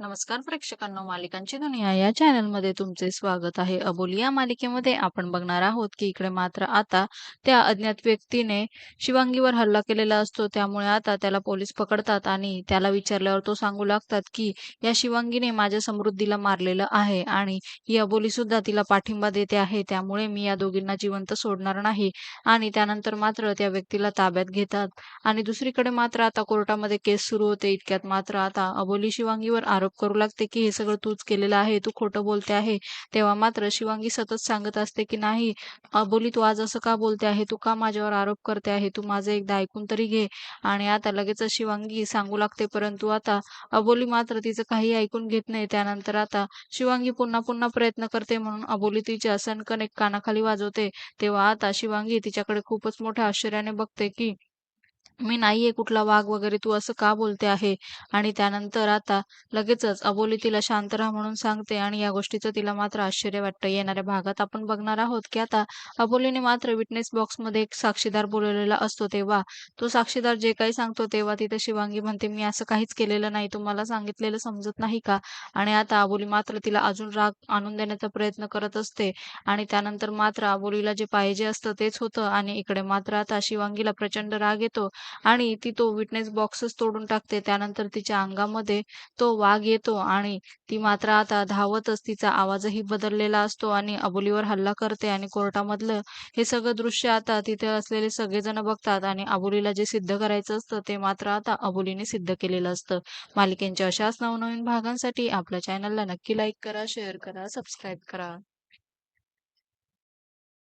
नमस्कार प्रेक्षकांनो मालिकांची दुनिया. या चॅनलमध्ये तुमचे स्वागत आहे. अबोली या मालिकेमध्ये आपण बघणार आहोत की इकडे मात्र आता त्या अज्ञात व्यक्तीने शिवांगीवर हल्ला केलेला असतो. त्यामुळे आता त्याला पोलीस पकडतात आणि त्याला विचारल्यावर तो सांगू लागतात की या शिवांगीने माझ्या समृद्धीला मारलेलं आहे आणि ही अबोली सुद्धा तिला पाठिंबा देते आहे. त्यामुळे मी या दोघींना जिवंत सोडणार नाही आणि त्यानंतर मात्र त्या व्यक्तीला ताब्यात घेतात. आणि दुसरीकडे मात्र आता कोर्टामध्ये केस सुरू होते. इतक्यात मात्र आता अबोली शिवांगीवर आरोप करू लागते की हे सगळं तूच केलेलं आहे तू खोटं बोलते आहे. तेव्हा मात्र शिवांगी सतत सांगत असते की नाही अबोली तू आज असं का बोलते आहे? तू का माझ्यावर आरोप करते आहे? तू माझं एकदा ऐकून तरी घे. आणि आता लगेच शिवांगी सांगू लागते परंतु आता अबोली मात्र तिचं काही ऐकून घेत नाही. त्यानंतर आता शिवांगी पुन्हा पुन्हा प्रयत्न करते म्हणून अबोली तिच्या सणकण एक कानाखाली वाजवते. तेव्हा आता शिवांगी तिच्याकडे खूपच मोठ्या आश्चर्याने बघते की मी नाहीये कुठला वाघ वगैरे तू असं का बोलते आहे? आणि त्यानंतर आता लगेचच अबोली तिला शांत राहा म्हणून सांगते आणि या गोष्टीचं तिला मात्र आश्चर्य वाटतं. येणाऱ्या भागात आपण बघणार आहोत की आता अबोलीने मात्र विटनेस बॉक्समध्ये एक साक्षीदार बोलवलेला असतो तेव्हा. तो साक्षीदार जे काही सांगतो तेव्हा तिथे शिवांगी म्हणते मी असं काहीच केलेलं नाही तुम्हाला सांगितलेलं समजत नाही का? आणि आता अबोली मात्र तिला अजून राग आणून देण्याचा प्रयत्न करत असते. आणि त्यानंतर मात्र अबोलीला जे पाहिजे असतं तेच होतं आणि इकडे मात्र आता शिवांगीला प्रचंड राग येतो. आणि ती तो विटनेस बॉक्सच तोडून टाकते. त्यानंतर तिच्या अंगामध्ये तो वाघ येतो आणि ती मात्र आता धावतच. तिचा आवाजही बदललेला असतो आणि अबोलीवर हल्ला करते आणि कोर्टामधलं हे सगळं दृश्य आता तिथे असलेले सगळेजण बघतात आणि अबोलीला जे सिद्ध करायचं असतं ते मात्र आता अबोलीने सिद्ध केलेलं असतं. मालिकेंच्या अशाच नवनवीन भागांसाठी आपल्या चॅनलला नक्की लाईक करा शेअर करा सबस्क्राईब करा.